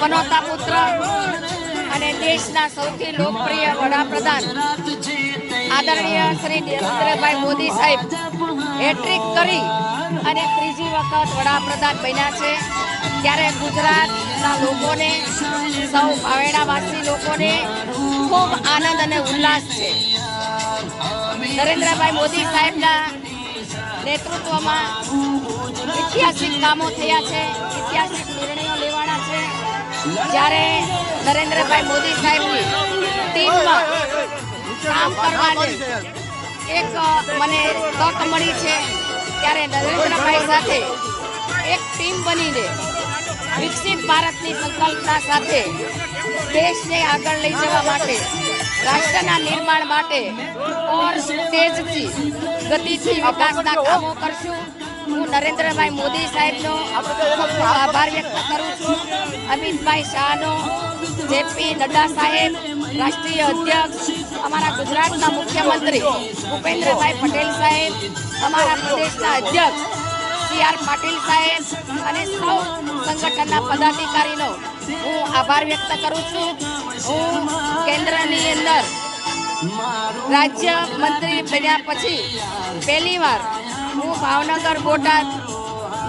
પનોતા પુત્ર અને દેશના સૌથી લોકપ્રિય વડાપ્રધાન આદરણીય શ્રી નરેન્દ્રભાઈ મોદી સાહેબ હેટ્રિક કરી અને ત્રીજી વખત વડાપ્રધાન બન્યા છે. ત્યારે ગુજરાતના લોકોને, સૌ ભાવેડાવાસી લોકોને ખૂબ આનંદ અને ઉલ્લાસ છે. નરેન્દ્રભાઈ મોદી સાહેબના નેતૃત્વમાં ઐતિહાસિક કામો થયા છે. ઐતિહાસિક જ્યારે નરેન્દ્રભાઈ મોદી સાહેબની ટીમમાં કામ કરવાની એક મને તક મળી છે, ત્યારે નરેન્દ્રભાઈ સાથે એક ટીમ બનીને વિકસિત ભારતની સંકલ્પના સાથે દેશને આગળ લઈ જવા માટે, રાષ્ટ્રના નિર્માણ માટે ઓર તેજથી, ગતિથી વિકાસના કામો કરશું. હું નરેન્દ્રભાઈ મોદી સાહેબનો આભાર વ્યક્ત કરું છું. અમિતભાઈ શાહનો, જેપી નડ્ડા સાહેબ, રાષ્ટ્રીય અધ્યક્ષ, અમારા ગુજરાતના મુખ્યમંત્રી ભૂપેન્દ્રભાઈ પટેલ સાહેબ, અમારા પ્રદેશના અધ્યક્ષ સી આર પાટીલ સાહેબ અને સૌ સંગઠનના પદાધિકારીનો હું આભાર વ્યક્ત કરું છું. હું કેન્દ્રની અંદર રાજ્ય મંત્રી બન્યા પછી પહેલી વાર હું ભાવનગર બોટાદ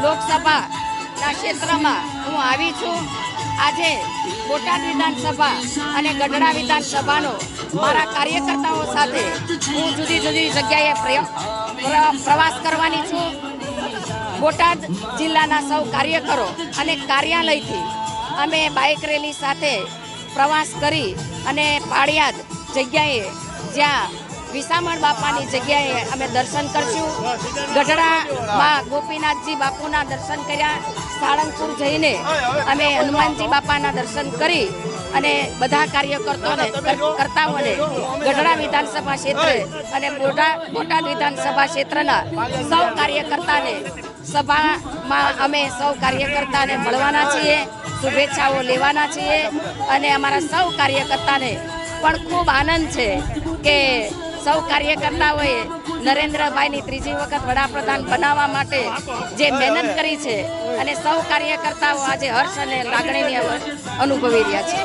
લોકસભાના ક્ષેત્રમાં હું આવી છું. આજે બોટાદ વિધાનસભા અને ગઢડા વિધાનસભાનો મારા કાર્યકર્તાઓ સાથે હું જુદી જુદી જગ્યાએ પ્રવાસ કરવાની છું. બોટાદ જિલ્લાના સૌ કાર્યકરો અને કાર્યાલયથી અમે બાઇક રેલી સાથે પ્રવાસ કરી અને પાળિયાદ જગ્યાએ જ્યાં વિસામણ બાપાની જગ્યાએ અમે દર્શન કરશું. ગઢડામાં ગોપીનાથજી બાપુના દર્શન કર્યા. સાળંગપુર જઈને અમે હનુમાનજી બાપાના દર્શન કરી અને બધા કાર્યકર્તાઓને કરતાઓને ગઢડા વિધાનસભા ક્ષેત્રે અને બોટાદ વિધાનસભા ક્ષેત્રના સૌ કાર્યકર્તાને સભામાં અમે સૌ કાર્યકર્તાને મળવાના છીએ શુભેચ્છાઓ લેવાના છીએ અને અમારા સૌ કાર્યકર્તાને પણ ખૂબ આનંદ છે કે સૌ કાર્યકર્તાઓએ નરેન્દ્રભાઈની ત્રીજી વખત વડાપ્રધાન બનાવવા માટે જે મહેનત કરી છે અને સૌ કાર્યકર્તાઓ આજે હર્ષ અને લાગણીની અનુભવી રહ્યા છે.